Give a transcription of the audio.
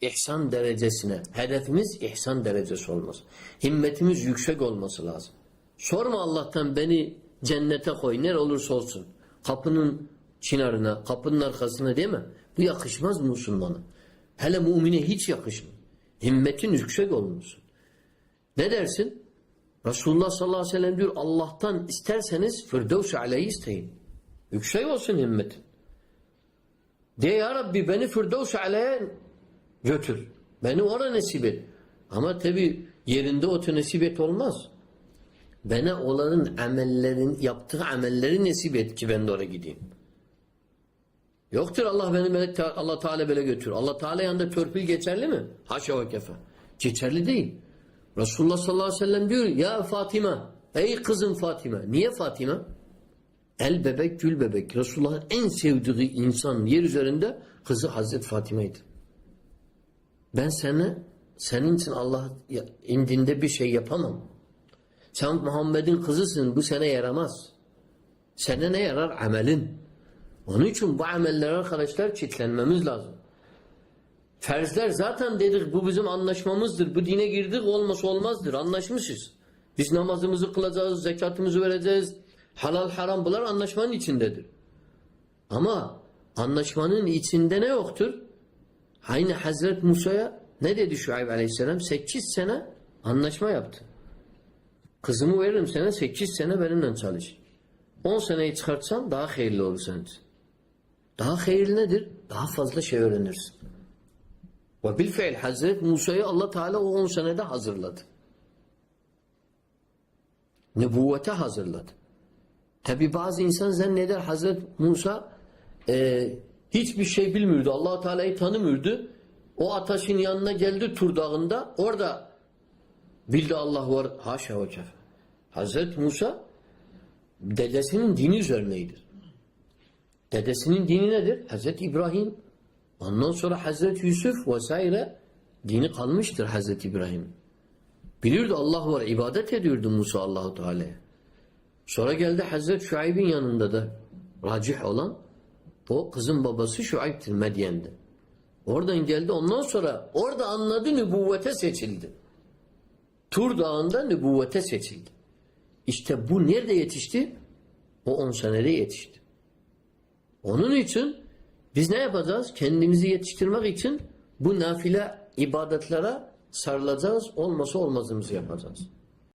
ihsan derecesine. Hedefimiz ihsan derecesi olması. Himmetimiz yüksek olması lazım. Sorma Allah'tan beni cennete koy. Nere olursa olsun. Kapının çınarına, kapının arkasına değil mi? Bu yakışmaz Müslümana. Hele mümine hiç yakışmıyor. Himmetin yüksek olması. Ne dersin? Resulullah sallallahu aleyhi ve sellem diyor Allah'tan isterseniz Firdevs-i aleyhi isteyin. Yüksek olsun himmetin. De ya Rabbi beni Firdevs-i aleyhe götür. Beni oraya nasip et. Ama tabi yerinde otu nasip et olmaz. Bana olanın amellerin, yaptığı amelleri nasip et ki ben de oraya gideyim. Yoktur Allah beni Allah Teala böyle götür. Allah Teala yanında törpül geçerli mi? Haşa ve kefe. Geçerli değil. Resulullah sallallahu aleyhi ve sellem diyor ya Fatima ey kızım Fatima. Niye Fatima? El bebek gül bebek. Resulullah'ın en sevdiği insan yer üzerinde kızı Hazreti Fatime'ydi. Ben sana senin için Allah indinde bir şey yapamam. Sen Muhammed'in kızısın. Bu sana yaramaz. Sana ne yarar? Amelin. Onun için bu ameller arkadaşlar çitlenmemiz lazım. Ferzler zaten dedik bu bizim anlaşmamızdır. Bu dine girdik olması olmazdır. Anlaşmışız. Biz namazımızı kılacağız, zekatımızı vereceğiz. Halal haram bunlar anlaşmanın içindedir. Ama anlaşmanın içinde ne yoktur? Aynı Hazret Musa'ya ne dedi Şuayb Aleyhisselam? 8 sene anlaşma yaptı. Kızımı veririm sana 8 sene benimle çalış. 10 seneyi çıkartsam daha hayırlı olur senin. Daha hayırlı nedir? Daha fazla şey öğrenirsin. Ve bilfiil Hazret Musa'yı Allah Teala o 10 senede hazırladı. Nübüvvete hazırladı. Tabi bazı insan zanneder Hazret Musa e, hiçbir şey bilmiyordu. allah Teala'yı tanımıyordu. O ateşin yanına geldi Tur Dağı'nda. Orada bildi Allah var. Haşa ve kefe. Hazret Musa dedesinin dini üzerineydir. Dedesinin dini nedir? Hazreti İbrahim. Ondan sonra Hazreti Yusuf vesaire dini kalmıştır Hazreti İbrahim. Bilirdi Allah var. ibadet ediyordu Musa Allahu Teala'ya. Sonra geldi Hazreti Şuayb'in yanında da racih olan o kızın babası Şuayb'tir Medyen'de. Oradan geldi. Ondan sonra orada anladı nübüvvete seçildi. Tur Dağı'nda nübüvvete seçildi. İşte bu nerede yetişti? O on senede yetişti. Onun için biz ne yapacağız? Kendimizi yetiştirmek için bu nafile ibadetlere sarılacağız. Olmasa olmazımızı yapacağız.